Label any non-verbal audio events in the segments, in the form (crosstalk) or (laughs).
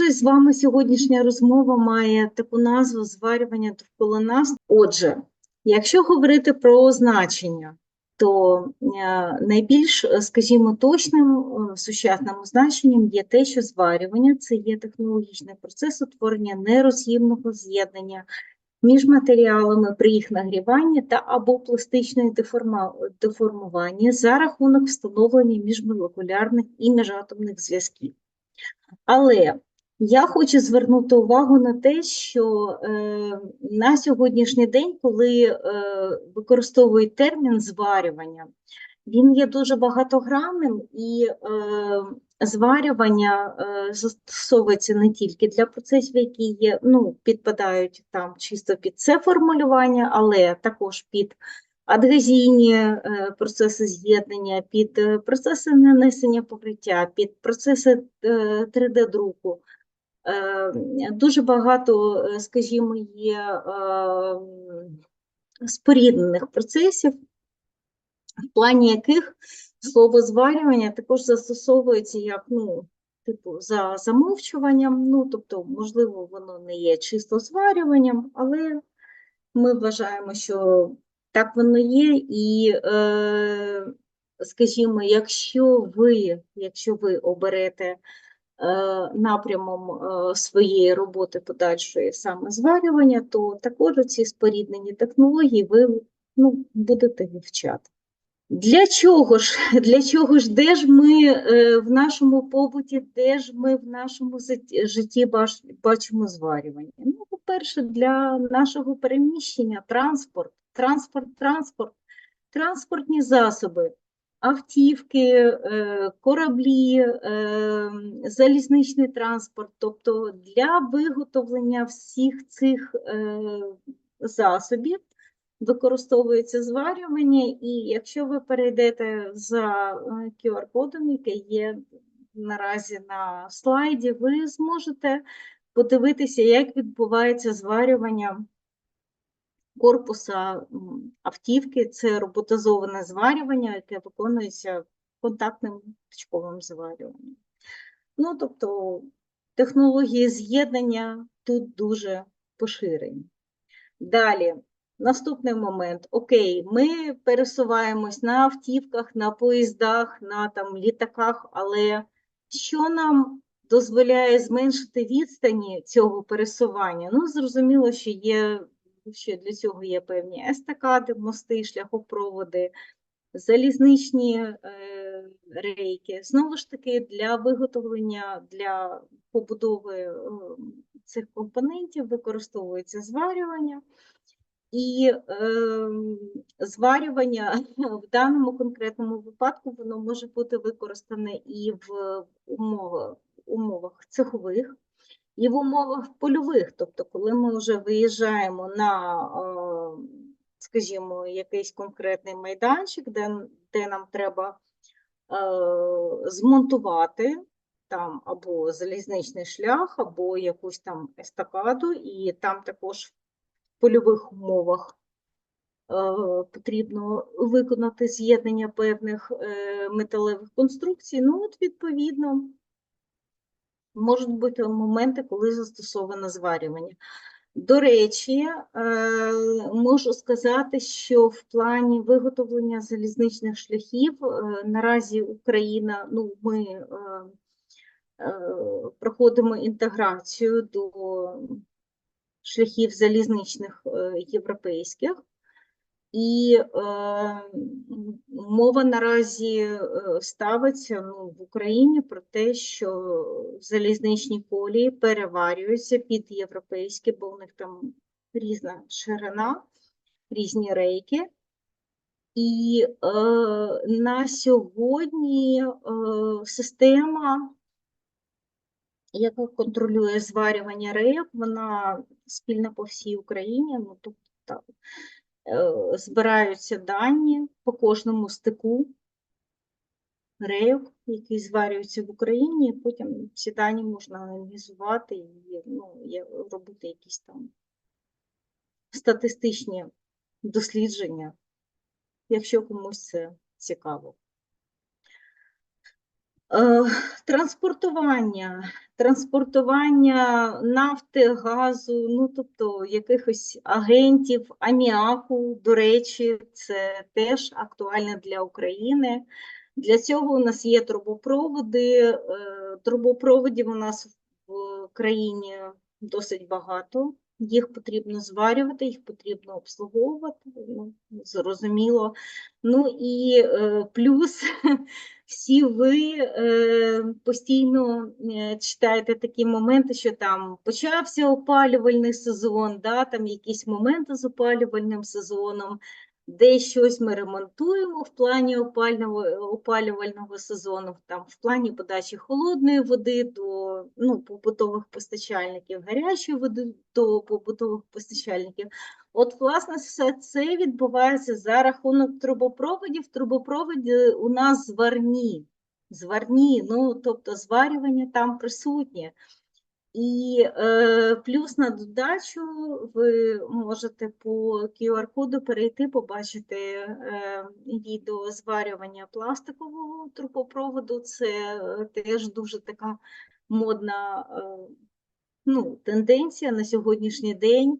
наша з вами сьогоднішня розмова має таку назву зварювання довкола нас. Отже, якщо говорити про значення, то е, найбільш, е, скажімо, точним е, сучасним значенням є те, що зварювання це є технологічний процес утворення нероз'ємного з'єднання між матеріалами при їх нагріванні та або пластичної деформування за рахунок встановлення міжмолекулярних і міжатомних зв'язків. Але я хочу звернути увагу на те, що е, на сьогоднішній день, коли е, використовують термін зварювання, він є дуже багатогранним і е, зварювання е, застосовується не тільки для процесів, які є, ну, підпадають там чисто під це формулювання, але також під адгезійні е, процеси з'єднання, під е, процеси нанесення покриття, під процеси 3D-друку. Е, Дуже багато, е, скажімо, є е, споріднених процесів, в плані яких слово зварювання також застосовується як, ну, типу, за замовчуванням, ну, тобто, можливо, воно не є чисто зварюванням, але ми вважаємо, що так воно є, і, е, скажімо, якщо ви, якщо ви оберете напрямом е, своєї роботи подальшої саме зварювання, то також ці споріднені технології ви ну, будете вивчати. Для чого ж, (laughs) для чого ж, де ж ми е, в нашому побуті, де ж ми в нашому житті бачимо зварювання? Ну, по-перше, для нашого переміщення, транспорт, транспорт, транспорт, транспортні засоби, автівки, е, кораблі, е, залізничний транспорт, тобто для виготовлення всіх цих е, засобів використовується зварювання, і якщо ви перейдете за QR-кодом, який є наразі на слайді, ви зможете подивитися, як відбувається зварювання корпуса автівки. Це роботизоване зварювання, яке виконується контактним точковим зварюванням. Ну, тобто технології з'єднання тут дуже поширені. Далі, наступний момент. Окей, ми пересуваємось на автівках, на поїздах, на там, літаках, але що нам дозволяє зменшити відстані цього пересування? Ну, зрозуміло, що є, що для цього є певні естакади, мости, шляхопроводи, залізничні е, рейки. Знову ж таки, для виготовлення, для побудови е, цих компонентів використовується зварювання. І е, зварювання в даному конкретному випадку воно може бути використане і в умовах, умовах цехових, і в умовах польових. Тобто, коли ми вже виїжджаємо на, е, скажімо, якийсь конкретний майданчик, де, де нам треба е, змонтувати там або залізничний шлях, або якусь там естакаду, і там також в польових умовах е, потрібно виконати з'єднання певних металевих конструкцій. Ну, от, відповідно, можуть бути моменти, коли застосовано зварювання. До речі, е, можу сказати, що в плані виготовлення залізничних шляхів е, наразі Україна, ну, ми е, проходимо інтеграцію до шляхів залізничних європейських. І е, мова наразі е, ставиться ну, в Україні про те, що залізничні колії переварюються під європейські, бо у них там різна ширина, різні рейки. І е, на сьогодні е, система, яка контролює зварювання рейок, вона спільна по всій Україні. Ну, тобто, збираються дані по кожному стику рейок, який зварюється в Україні, і потім ці дані можна аналізувати і ну, робити якісь там статистичні дослідження, якщо комусь це цікаво. Е, Транспортування, транспортування нафти, газу, ну тобто якихось агентів, аміаку, до речі, це теж актуально для України. Для цього у нас є трубопроводи. е, Трубопроводів у нас в країні досить багато. Їх потрібно зварювати, їх потрібно обслуговувати, ну, зрозуміло. Ну і е, плюс (laughs) всі ви е, постійно е, читаєте такі моменти, що там почався опалювальний сезон, да, там якісь моменти з опалювальним сезоном, де щось ми ремонтуємо в плані опалювального сезону, там в плані подачі холодної води до ну, побутових постачальників, гарячої води до побутових постачальників. От, власне, все це відбувається за рахунок трубопроводів. Трубопроводи у нас зварні, зварні, ну, тобто зварювання там присутнє. І е, плюс на додачу ви можете по QR-коду перейти, побачити е, відео зварювання пластикового трубопроводу. Це теж дуже така модна е, ну, тенденція на сьогоднішній день.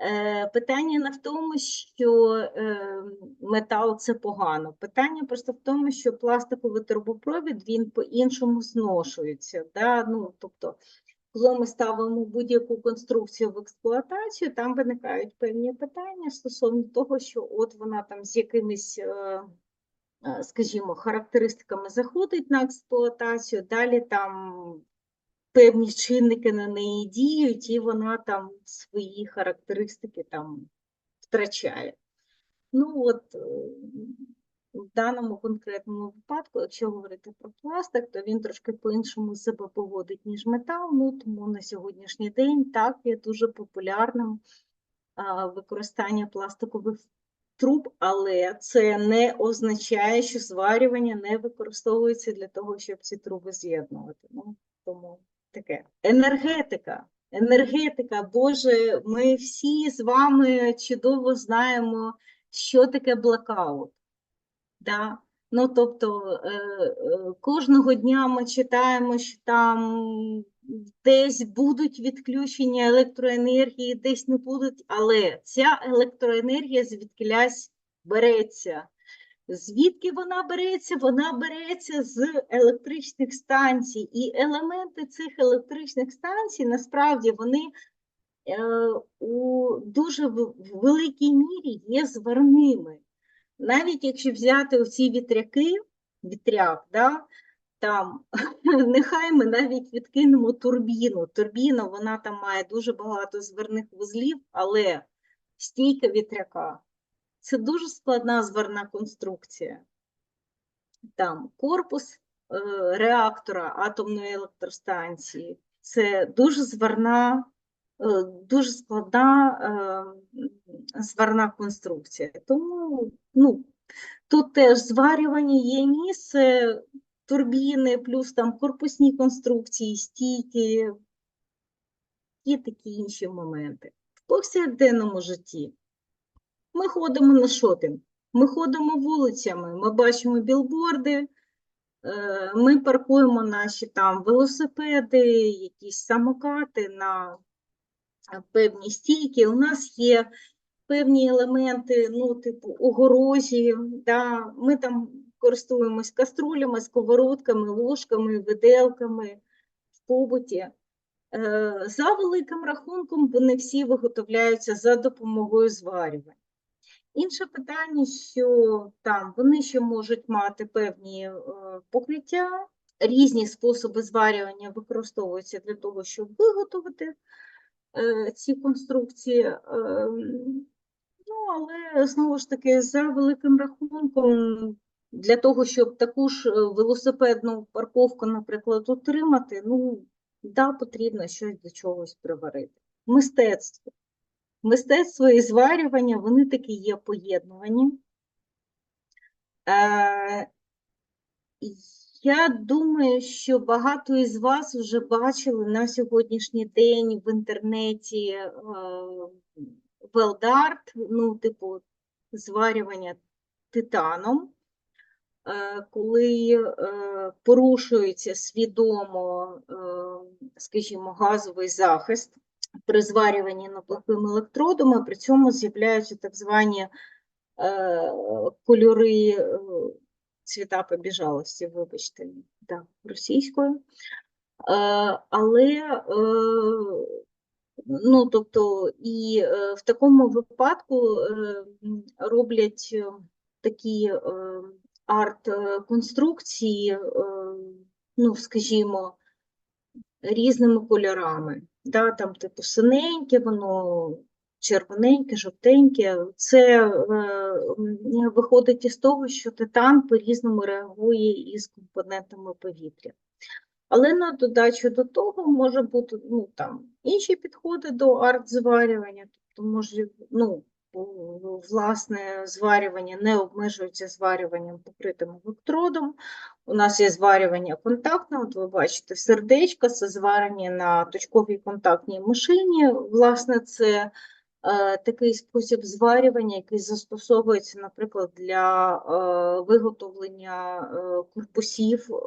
Е, Питання не в тому, що е, метал це погано. Питання просто в тому, що пластиковий трубопровід він по-іншому зношується. Да? Ну, тобто, коли ми ставимо будь-яку конструкцію в експлуатацію, там виникають певні питання стосовно того, що от вона там з якимись, е, скажімо, характеристиками заходить на експлуатацію, далі там певні чинники на неї діють, і вона там свої характеристики там втрачає. Ну от е, в даному конкретному випадку, якщо говорити про пластик, то він трошки по-іншому себе поводить, ніж метал. Ну тому на сьогоднішній день так є дуже популярним використання пластикових труб, але це не означає, що зварювання не використовується для того, щоб ці труби з'єднувати. Ну, тому таке. Енергетика. Енергетика, Боже, ми всі з вами чудово знаємо, що таке блокаут. Да? Ну, тобто е, е, кожного дня ми читаємо, що там десь будуть відключення електроенергії, десь не будуть, але ця електроенергія звідкилясь береться. Звідки вона береться? Вона береться з електричних станцій. І елементи цих електричних станцій насправді вони е, у дуже великій мірі є зварними. Навіть якщо взяти оці вітряки, вітряк, да, там, (laughs) нехай ми навіть відкинемо турбіну. Турбіна, вона там має дуже багато зверних вузлів, але стійка вітряка це дуже складна зварна конструкція. Там корпус е, реактора атомної електростанції це дуже зварна, е, дуже складна е, зварна конструкція. Тому ну, тут теж зварювання є місце, турбіни, плюс там корпусні конструкції, стійки, є такі інші моменти. В повсякденному житті ми ходимо на шопінг, ми ходимо вулицями, ми бачимо білборди, е, ми паркуємо наші там велосипеди, якісь самокати на певні стійки. У нас є певні елементи, ну, типу, огорожі, да? ми там користуємось каструлями, сковородками, ложками, виделками в побуті. Е, За великим рахунком, вони всі виготовляються за допомогою зварювання. Інше питання, що там вони ще можуть мати певні е, покриття, різні способи зварювання використовуються для того, щоб виготовити е, ці конструкції. Е, Ну, але знову ж таки, за великим рахунком, для того, щоб таку ж велосипедну парковку, наприклад, отримати, ну, да, потрібно щось до чогось приварити. Мистецтво. Мистецтво і зварювання, вони таки є поєднувані. Е, я думаю, що багато із вас вже бачили на сьогоднішній день в інтернеті е, велдарт, ну, типу, зварювання титаном. е, коли е, порушується свідомо, е, скажімо, газовий захист при зварюванні напливними електродами, при цьому з'являються так звані е, кольори е, цвіта побіжалості, вибачте, да, російською. Е, Але е, ну, тобто, і е, в такому випадку е, роблять е, такі е, арт-конструкції, е, ну, скажімо, різними кольорами. Да, там, типу, синеньке, воно червоненьке, жовтеньке. Це е, виходить із того, що титан по-різному реагує із компонентами повітря. Але на додачу до того може бути ну, там, інші підходи до арт-зварювання, тобто може, ну, власне, зварювання не обмежується зварюванням покритим електродом. У нас є зварювання контактне, от ви бачите, сердечко, це зварення на точковій контактній машині. Власне, це е, такий спосіб зварювання, який застосовується, наприклад, для е, виготовлення е, корпусів е,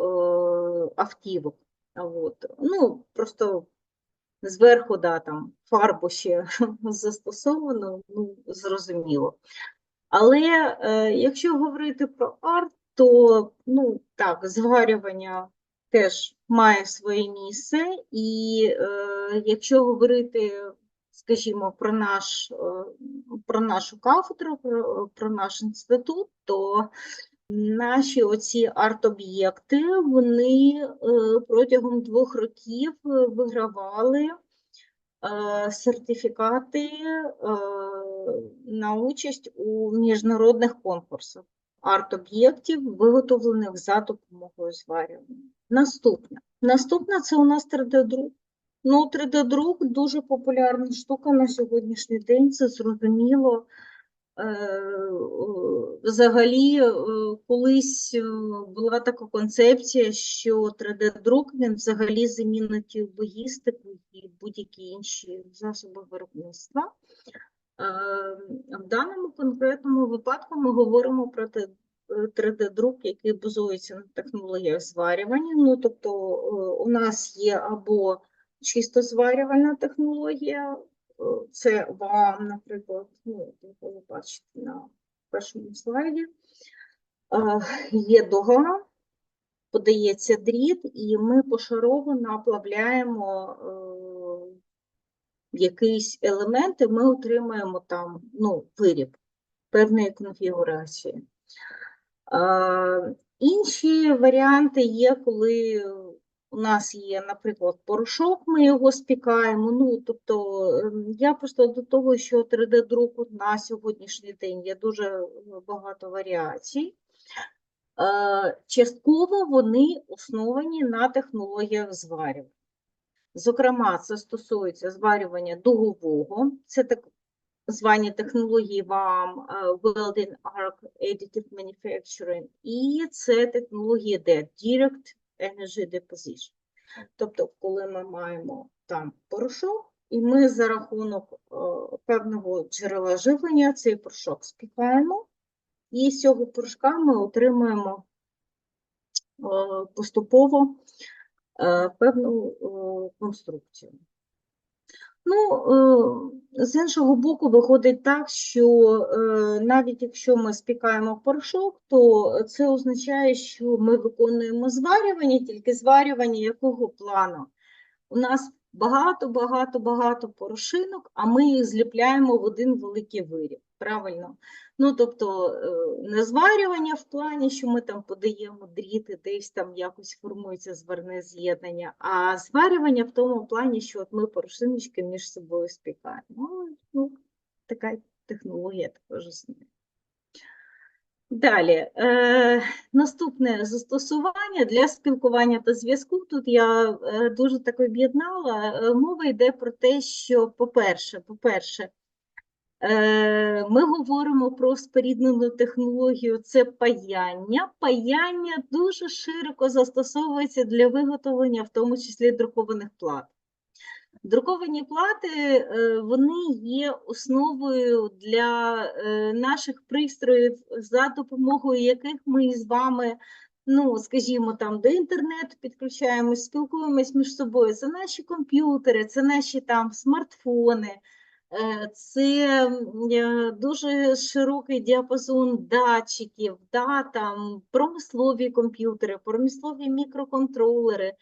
автівок. От. Ну, просто зверху, да, там фарбу ще (laughs) застосовано, ну, зрозуміло. Але е, якщо говорити про арт, то ну, так, зварювання теж має своє місце, і е, якщо говорити, скажімо, про наш, е, про нашу кафедру, про, про наш інститут, то наші оці арт-об'єкти, вони е, протягом двох років е, вигравали е, сертифікати на участь у міжнародних конкурсах арт-об'єктів, виготовлених за допомогою зварювання. Наступне. Наступне це у нас 3D-друк. Ну, 3D-друк дуже популярна штука на сьогоднішній день, це зрозуміло. Е, Взагалі, е, колись е, була така концепція, що 3D-друк він взагалі замінить логістику і будь-які інші засоби виробництва. В даному конкретному випадку ми говоримо про 3D-друк, який базується на технологіях зварювання. Ну, тобто у нас є або чисто зварювальна технологія, це вам, наприклад, ну, ви бачите на першому слайді. Е, Є дуга, подається дріт, і ми пошарово наплавляємо е, якийсь елемент, і ми отримаємо там ну, виріб певної конфігурації. Е, Інші варіанти є, коли у нас є, наприклад, порошок, ми його спікаємо. Ну, тобто, ем, я просто до того, що 3D-друку на сьогоднішній день є дуже е, багато варіацій. Е, Частково вони основані на технологіях зварювання. Зокрема, це стосується зварювання дугового, це так звані технології вам е, Welding Arc Additive Manufacturing, і це технології DED, Direct Energy Deposition. Тобто, коли ми маємо там порошок, і ми за рахунок е, певного джерела живлення цей порошок спікаємо, і з цього порошка ми отримуємо е, поступово е, певну е, конструкцію. Ну, е, з іншого боку, виходить так, що е, навіть якщо ми спікаємо порошок, то це означає, що ми виконуємо зварювання, тільки зварювання якого плану? У нас багато, багато, багато порошинок, а ми їх зліпляємо в один великий виріб. Правильно? Ну, тобто, е, не зварювання в плані, що ми там подаємо дріти, десь там якось формується зварне з'єднання, а зварювання в тому плані, що от ми порошиночки між собою спікаємо. Ну, така технологія також існує. Далі, е, наступне застосування для спілкування та зв'язку. Тут я е, дуже так об'єднала. Е, Мова йде про те, що, по-перше, по-перше, е, ми говоримо про споріднену технологію, це паяння. Паяння дуже широко застосовується для виготовлення, в тому числі друкованих плат. Друковані плати е, вони є основою для е, наших пристроїв, за допомогою яких ми з вами, ну, скажімо, там до інтернету підключаємось, спілкуємось між собою. Це наші комп'ютери, це наші там смартфони. Е, Це дуже широкий діапазон датчиків, да, там, промислові комп'ютери, промислові мікроконтролери.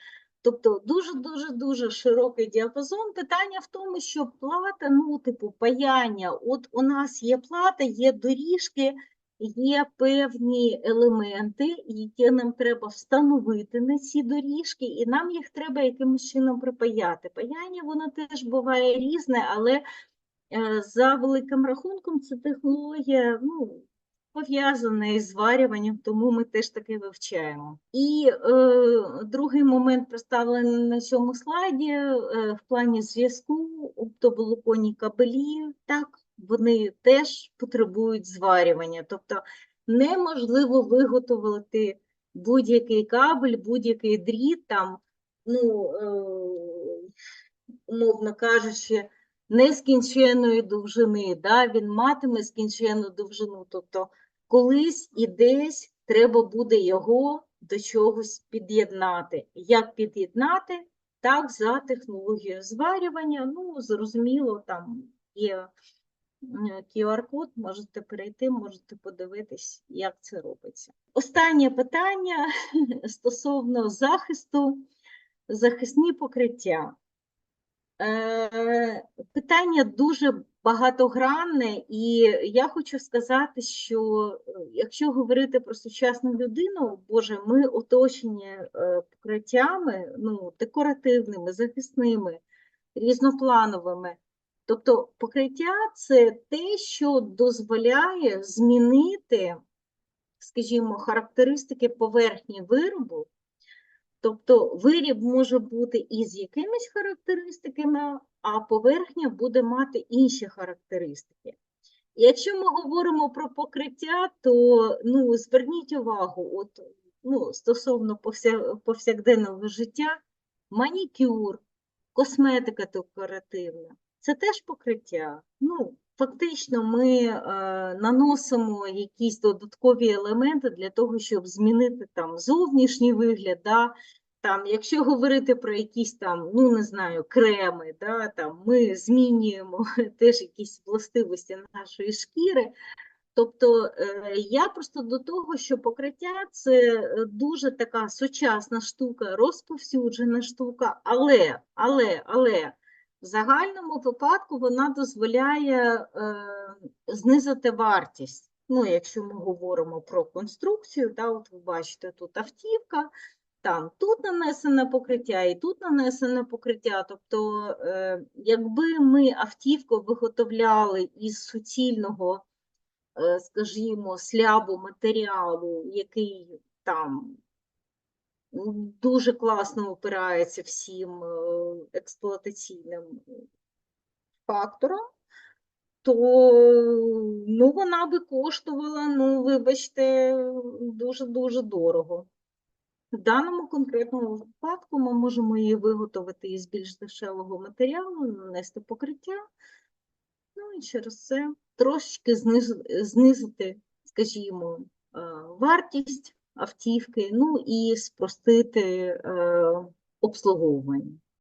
Тобто дуже-дуже дуже широкий діапазон. Питання в тому, що плата, ну, типу, паяння. От у нас є плата, є доріжки, є певні елементи, які нам треба встановити на ці доріжки, і нам їх треба якимось чином припаяти. Паяння воно теж буває різне, але е, за великим рахунком це технологія, ну, пов'язана із зварюванням, тому ми теж таке вивчаємо. І е, другий момент представлений на цьому слайді е, в плані зв'язку, оптоволоконні кабелі, так, вони теж потребують зварювання. Тобто неможливо виготовити будь-який кабель, будь-який дріт, там, ну, е, умовно кажучи, нескінченної довжини, да? він матиме скінченну довжину. Тобто колись і десь треба буде його до чогось під'єднати. Як під'єднати? Так, за технологією зварювання. Ну, зрозуміло, там є QR-код, можете перейти, можете подивитись, як це робиться. Останнє питання (laughs) стосовно захисту, захисні покриття. Е, Питання дуже багатогранне, і я хочу сказати, що е, якщо говорити про сучасну людину, Боже, ми оточені е, покриттями, ну, декоративними, захисними, різноплановими. Тобто покриття це те, що дозволяє змінити, скажімо, характеристики поверхні виробу. Тобто виріб може бути із якимись характеристиками, а поверхня буде мати інші характеристики. Якщо ми говоримо про покриття, то ну, зверніть увагу, от, ну, стосовно повся- повсякденного життя, манікюр, косметика декоративна це теж покриття. Ну, фактично, ми е, наносимо якісь додаткові елементи для того, щоб змінити там зовнішній вигляд. Да? Там, якщо говорити про якісь там, ну не знаю, креми, да, там, ми змінюємо (laughs) теж якісь властивості нашої шкіри. Тобто е, я просто до того, що покриття це е, дуже така сучасна штука, розповсюджена штука, але, але, але в загальному випадку вона дозволяє е, знизити вартість. Ну, якщо ми говоримо про конструкцію, да, от ви бачите, тут автівка, там тут нанесене покриття і тут нанесене покриття. Тобто, е, якби ми автівку виготовляли із суцільного, е, скажімо, слябу матеріалу, який там дуже класно опирається всім е, експлуатаційним факторам, то ну, вона би коштувала, ну, вибачте, дуже-дуже дорого. В даному конкретному випадку ми можемо її виготовити із більш дешевого матеріалу, нанести покриття, ну і через це трошечки знизити, скажімо, е, вартість автівки, ну і спростити е, обслуговування.